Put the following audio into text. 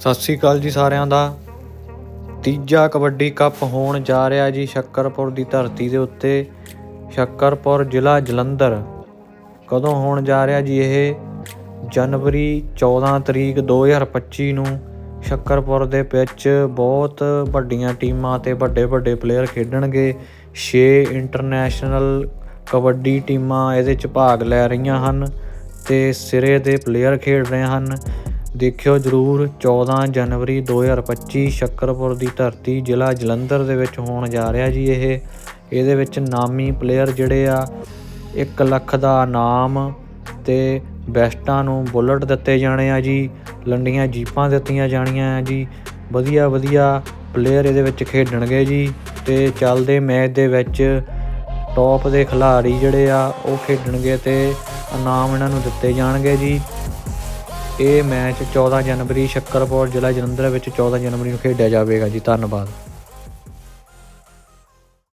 ਸਤਿ ਸ੍ਰੀ ਅਕਾਲ ਜੀ ਸਾਰਿਆਂ ਦਾ। ਤੀਜਾ ਕਬੱਡੀ ਕੱਪ ਹੋਣ ਜਾ ਰਿਹਾ ਜੀ ਸ਼ੱਕਰਪੁਰ ਦੀ ਧਰਤੀ ਦੇ ਉੱਤੇ। ਸ਼ੱਕਰਪੁਰ ਜ਼ਿਲ੍ਹਾ ਜਲੰਧਰ। ਕਦੋਂ ਹੋਣ ਜਾ ਰਿਹਾ ਜੀ ਇਹ? ਜਨਵਰੀ 14 ਤਰੀਕ 2025 ਨੂੰ ਸ਼ੱਕਰਪੁਰ ਦੇ ਵਿੱਚ ਬਹੁਤ ਵੱਡੀਆਂ ਟੀਮਾਂ ਤੇ ਵੱਡੇ ਵੱਡੇ ਪਲੇਅਰ ਖੇਡਣਗੇ। 6 ਇੰਟਰਨੈਸ਼ਨਲ ਕਬੱਡੀ ਟੀਮਾਂ ਇਹਦੇ 'ਚ ਭਾਗ ਲੈ ਰਹੀਆਂ ਹਨ ਤੇ ਸਿਰੇ ਦੇ ਪਲੇਅਰ ਖੇਡ ਰਹੇ ਹਨ। ਦੇਖਿਓ ਜਰੂਰ 14 ਜਨਵਰੀ 2025 ਸ਼ੱਕਰਪੁਰ ਦੀ ਧਰਤੀ ਜ਼ਿਲ੍ਹਾ ਜਲੰਧਰ ਦੇ ਵਿੱਚ ਹੋਣ ਜਾ ਰਿਹਾ ਜੀ ਇਹ। ਇਹਦੇ ਵਿੱਚ ਨਾਮੀ ਪਲੇਅਰ ਜਿਹੜੇ ਆ 1 ਲੱਖ ਦਾ ਇਨਾਮ ਤੇ ਬੈਸਟਾਂ ਨੂੰ ਬੁਲਟ ਦਿੱਤੇ ਜਾਣੇ ਆ ਜੀ, ਲੰਡੀਆਂ ਜੀਪਾਂ ਦਿੱਤੀਆਂ ਜਾਣੀਆਂ ਆ ਜੀ। ਵਧੀਆ ਵਧੀਆ ਪਲੇਅਰ ਇਹਦੇ ਵਿੱਚ ਖੇਡਣਗੇ ਜੀ ਤੇ ਚੱਲਦੇ ਮੈਚ ਦੇ ਵਿੱਚ ਟੌਪ ਦੇ ਖਿਡਾਰੀ ਜਿਹੜੇ ਆ, ਉਹ ਖੇਡਣਗੇ ਤੇ ਇਨਾਮ ਇਹਨਾਂ ਨੂੰ ਦਿੱਤੇ ਜਾਣਗੇ ਜੀ। ਇਹ ਮੈਚ 14 ਜਨਵਰੀ ਸ਼ੱਕਰਪੁਰ ਜ਼ਿਲ੍ਹਾ ਜਲੰਧਰ ਵਿੱਚ 14 ਜਨਵਰੀ ਨੂੰ ਖੇਡਿਆ ਜਾਵੇਗਾ ਜੀ। ਧੰਨਵਾਦ।